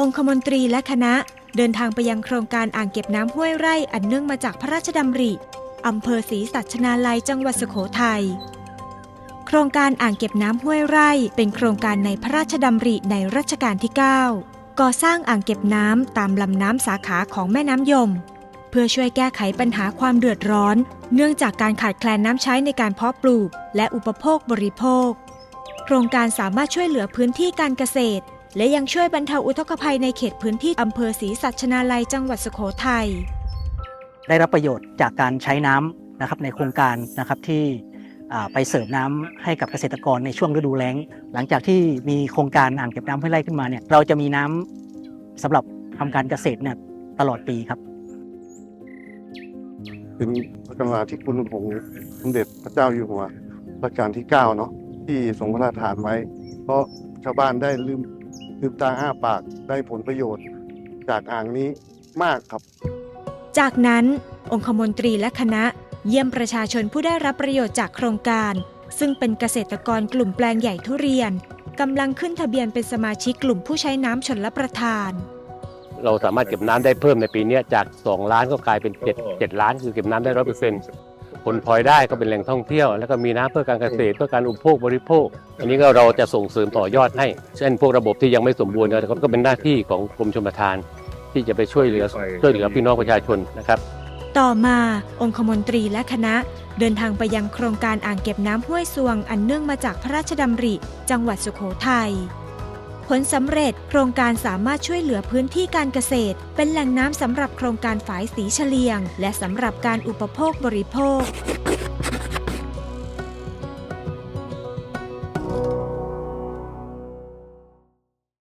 องคมนตรีและคณะเดินทางไปยังโครงการอ่างเก็บน้ำห้วยไร่อันเนื่องมาจากพระราชดำริอำเภอศรีสัชนาลัยจังหวัดสุโขทัยโครงการอ่างเก็บน้ำห้วยไร่ เป็นโครงการในพระราชดำริในรัชกาลที่ 9 ก่อสร้างอ่างเก็บน้ำตามลำน้ำสาขาของแม่น้ำยม เพื่อช่วยแก้ไขปัญหาความเดือดร้อน เนื่องจากการขาดแคลนน้ำใช้ในการเพาะปลูก และอุปโภคบริโภค โครงการสามารถช่วยเหลือพื้นที่การเกษตร และยังช่วยบรรเทาอุทกภัยในเขตพื้นที่อำเภอศรีสัชนาลัยจังหวัดสุโขทัยได้รับประโยชน์จากการใช้น้ำนะครับในโครงการนะครับที่อ่าไปเสริมน้ำให้กับเกษตรกรในช่วงฤดูแล้ง หลังจากที่มีโครงการอ่างเก็บน้ำห้วยไร่ขึ้นมาเนี่ยเราจะมีน้ำสำหรับทำการเกษตรเนี่ยตลอดปีครับถึงพระกรุณาธิคุณของสมเด็จพระเจ้าอยู่หัวรัชกาลที่9เนาะที่ทรงพระราชทานไว้ เพราะชาวบ้านได้ลืม ลืมตาอ้าปากได้ผลประโยชน์ จากอ่างนี้มากครับ จากนั้นองคมนตรีและคณะเยี่ยมประชาชนผู้ได้รับประโยชน์จากโครงการ ซึ่งเป็นเกษตรกรกลุ่มแปลงใหญ่ทุเรียนกำลังขึ้นทะเบียนเป็นสมาชิกกลุ่มผู้ใช้น้ำชนรับประทาน เราสามารถเก็บน้ำได้เพิ่มในปีเนี้ยจาก 2 ล้านก็กลายเป็น 7 7 ล้านคือเก็บน้ำได้ร้อยเปอร์เซ็นต์ ผลพลอยได้ก็เป็นแหล่งท่องเที่ยว แล้วก็มีน้ำเพื่อการเกษตรเพื่อการอุปโภคบริโภค อันนี้ก็เราจะส่งเสริมต่อยอดให้ เช่นพวกระบบที่ยังไม่สมบูรณ์ก็ก็เป็นหน้าที่ของกรมชลประทาน ที่จะไปช่วยเหลือช่วยเหลือพี่น้องประชาชนนะครับ ต่อมาองคมนตรีและคณะ เดินทางไปยังโครงการอ่างเก็บน้ำห้วยซวงอันเนื่องมาจากพระราชดำริ จังหวัดสุโขทัย ผลสำเร็จโครงการสามารถช่วยเหลือพื้นที่การเกษตร เป็นแหล่งน้ำสำหรับโครงการฝายสีเฉลียง และสำหรับการอุปโภคบริโภค